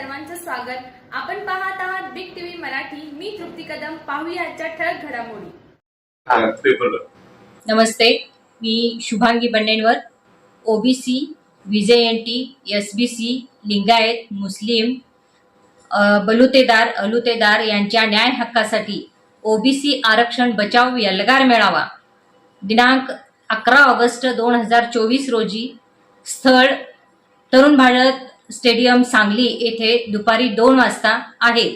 सर्वांचं स्वागत. आपण पाहत आहात बिग टीव्ही मराठी. मी तृप्ती कदम. पाहूया आजच्या ठळक घडामोडी. नमस्ते. मी Shubhangi Bannenavar OBC Vijay N T S B C Lingayat Muslim बलुतेदार अलुतेदार यांच्या न्याय हक्कासाठी ओबीसी आरक्षण बचाव एल्गार मेळावा. दिनांक अकरा ऑगस्ट दोन हजार चोवीस रोजी स्थळ तरुण भारत स्टेडियम सांगली येथे दुपारी दोन वाजता आहे.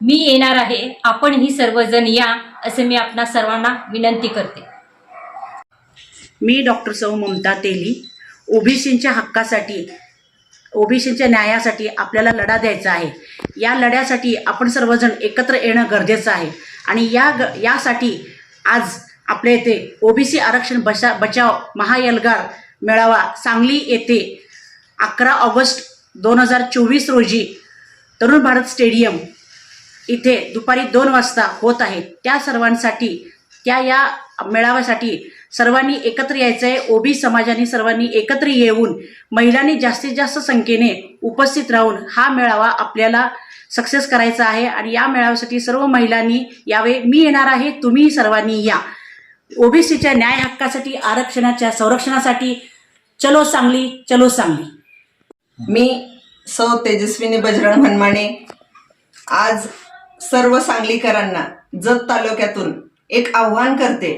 मी येणार आहे. आपण ही सर्वजण या असे मी आपणा सर्वांना विनंती करते. मी डॉक्टर सौ ममता तेली. ओबीसींच्या हक्कासाठी ओबीसींच्या न्यायासाठी आपल्याला लढा द्यायचा आहे. या लढ्यासाठी आपण सर्वजण एकत्र येणं गरजेचं आहे. आणि या ग यासाठी आज आपल्या येथे ओबीसी आरक्षण बचा बचाव महायलगार मेळावा सांगली येथे अकरा ऑगस्ट दोन हजार चोवीस रोजी तरुण भारत स्टेडियम इथे दुपारी दोन वाजता होत आहे. त्या सर्वांसाठी त्या या मेळाव्यासाठी सर्वांनी एकत्र यायचं आहे ओबी समाजाने सर्वांनी एकत्र येऊन महिलांनी जास्तीत जास्त संख्येने उपस्थित राहून हा मेळावा आपल्याला सक्सेस करायचा आहे आणि या मेळाव्यासाठी सर्व महिलांनी यावे. मी येणार आहे तुम्ही सर्वांनी या. ओबीसीच्या न्याय हक्कासाठी आरक्षणाच्या संरक्षणासाठी चलो सांगली चलो सांगली. मी सौ तेजस्विनी बजरंग हनमाने आज सर्व सांगलीकरांना जत तालुक्यातून एक आव्हान करते.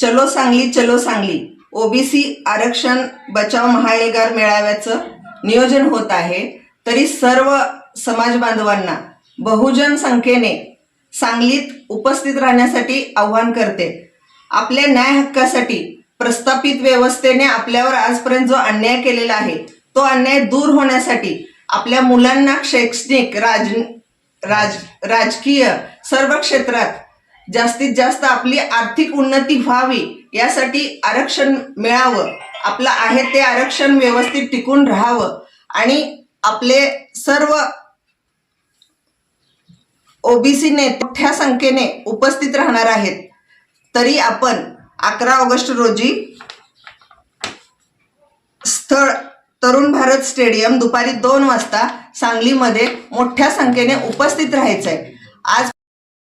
चलो सांगली चलो सांगली. ओबीसी आरक्षण बचाव महाएल्गार मेळाव्याचं नियोजन होत आहे. तरी सर्व समाज बांधवांना बहुजन संख्येने सांगलीत उपस्थित राहण्यासाठी आव्हान करते. आपल्या न्याय हक्कासाठी प्रस्थापित व्यवस्थेने आपल्यावर आजपर्यंत जो अन्याय केलेला आहे तो अन्याय दूर होण्यासाठी आपल्या मुलांना शैक्षणिक राज राज राजकीय सर्व क्षेत्रात जास्तीत जास्त आपली आर्थिक उन्नती व्हावी यासाठी आरक्षण मिळावं. आपलं आहे ते आरक्षण व्यवस्थित टिकून राहावं आणि आपले सर्व ओबीसी मोठ्या संख्येने उपस्थित राहणार आहेत. तरी आपण अकरा ऑगस्ट रोजी स्थळ तरुण भारत स्टेडियम दुपारी दोन वाजता सांगलीमध्ये मोठ्या संख्येने उपस्थित राहायचंय. आज